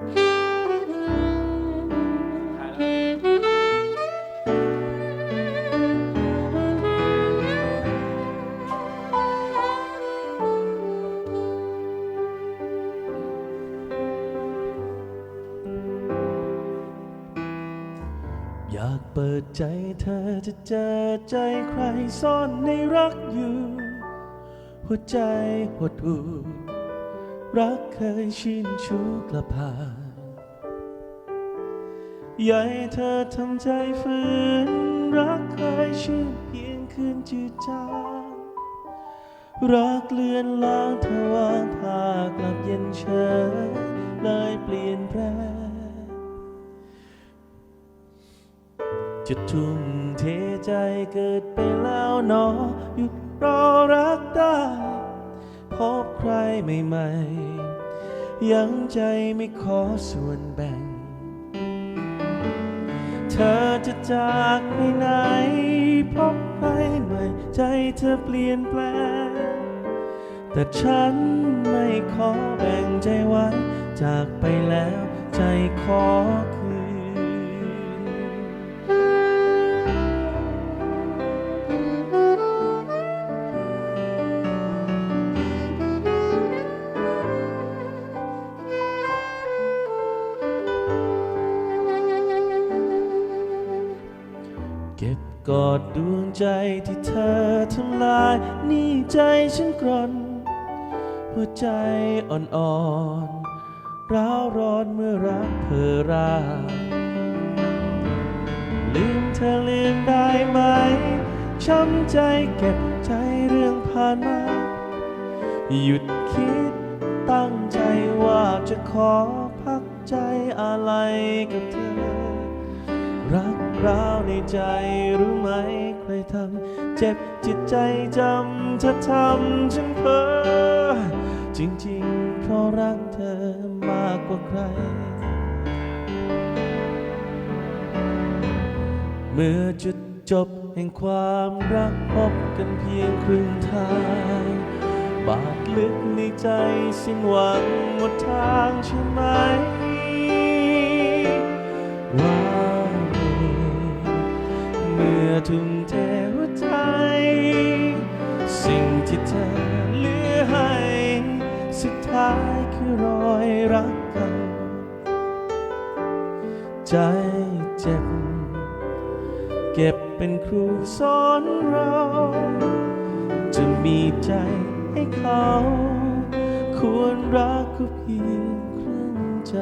อยากเปิดใจเธอจะเจอใจใครซ่อนในรักอยู่ หัวใจหดหู่ รักเคยชินชูกระพานยากให้เธอทำใจฝืน รักเคยชื่นเพียงคืนจืดจางรักเลือนลางเธอวางพากลับเย็นเฉยเลยเปลี่ยนแปลงจะทุ่มเทใจเกิดไปแล้วหนอหยุดรอรักได้ พบใครใหม่ๆ ยังใจไม่ขอส่วนแบ่ง เธอจะจากไปไหน พบใครใหม่ ใจเธอเปลี่ยนแปลง แต่ฉันไม่ขอแบ่งใจไว้ จากไปแล้วใจขอ กอดดวงใจที่เธอทำลาย นี่ใจฉันกรนหัวใจอ่อนๆร้าวร้อนเมื่อรักเพอราลืมเธอลืมได้ไหม ช้ำใจเก็บใจเรื่องผ่านมา หยุดคิดตั้งใจว่าจะขอพักใจอะไรกับเธอ รักร้าวในใจรู้ไหมใครทำเจ็บจิตใจจำเธอทำฉันเพ้อจริงๆเพราะรักเธอมากกว่าใคร เมื่อจุดจบแห่งความรักพบกันเพียงครึ่งทาง บาดลึกในใจสิ้นหวังหมดทางใช่ไหมว้า ทุ่มเทหัวใจ สิ่งที่เธอเหลือให้ สุดท้ายคือรอยรักเก่าใจเจ็บ เก็บเป็นครูสอนเรา จะมีใจให้เขา ควรรักก็เพียงครึ่งใจ